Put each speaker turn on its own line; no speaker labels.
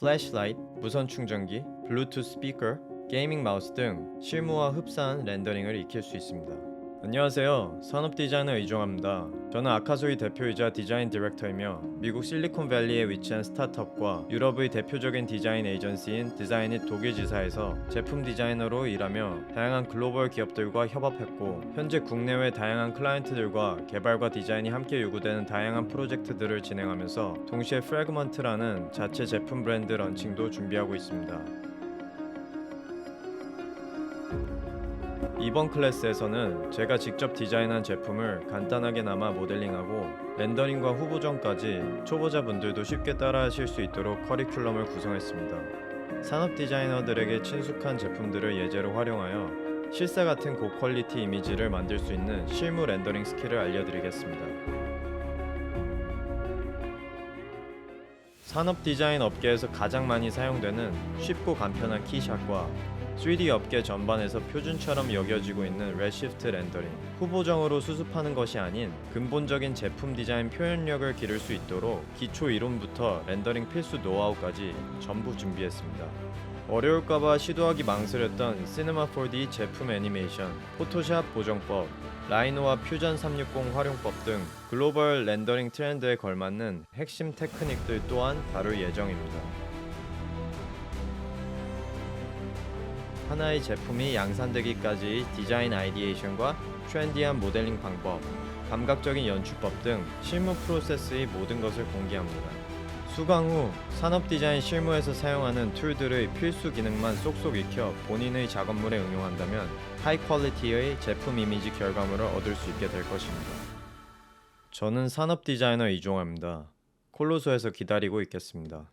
플래시라이트, 무선 충전기, 블루투스 스피커, 게이밍 마우스 등 실무와 흡사한 렌더링을 익힐 수 있습니다. 안녕하세요. 산업 디자이너 이종합니다. 저는 아카소이 대표이자 디자인 디렉터이며 미국 실리콘밸리에 위치한 스타트업과 유럽의 대표적인 디자인 에이전시인 디자인잇 독일 지사에서 제품 디자이너로 일하며 다양한 글로벌 기업들과 협업했고 현재 국내외 다양한 클라이언트들과 개발과 디자인이 함께 요구되는 다양한 프로젝트들을 진행하면서 동시에 프래그먼트라는 자체 제품 브랜드 런칭도 준비하고 있습니다. 이번 클래스에서는 제가 직접 디자인한 제품을 간단하게나마 모델링하고 렌더링과 후보정까지 초보자분들도 쉽게 따라하실 수 있도록 커리큘럼을 구성했습니다. 산업 디자이너들에게 친숙한 제품들을 예제로 활용하여 실사 같은 고퀄리티 이미지를 만들 수 있는 실무 렌더링 스킬을 알려드리겠습니다. 산업 디자인 업계에서 가장 많이 사용되는 쉽고 간편한 키샷과 3D 업계 전반에서 표준처럼 여겨지고 있는 레시프트 렌더링 후보정으로 수습하는 것이 아닌 근본적인 제품 디자인 표현력을 기를 수 있도록 기초 이론부터 렌더링 필수 노하우까지 전부 준비했습니다. 어려울까봐 시도하기 망설였던 시네마 4D 제품 애니메이션, 포토샵 보정법, 라이노와 퓨전 360 활용법 등 글로벌 렌더링 트렌드에 걸맞는 핵심 테크닉들 또한 다룰 예정입니다. 하나의 제품이 양산되기까지 디자인 아이디에이션과 트렌디한 모델링 방법, 감각적인 연출법 등 실무 프로세스의 모든 것을 공개합니다. 수강 후 산업 디자인 실무에서 사용하는 툴들의 필수 기능만 쏙쏙 익혀 본인의 작업물에 응용한다면 하이 퀄리티의 제품 이미지 결과물을 얻을 수 있게 될 것입니다. 저는 산업 디자이너 이종화입니다. 콜로소에서 기다리고 있겠습니다.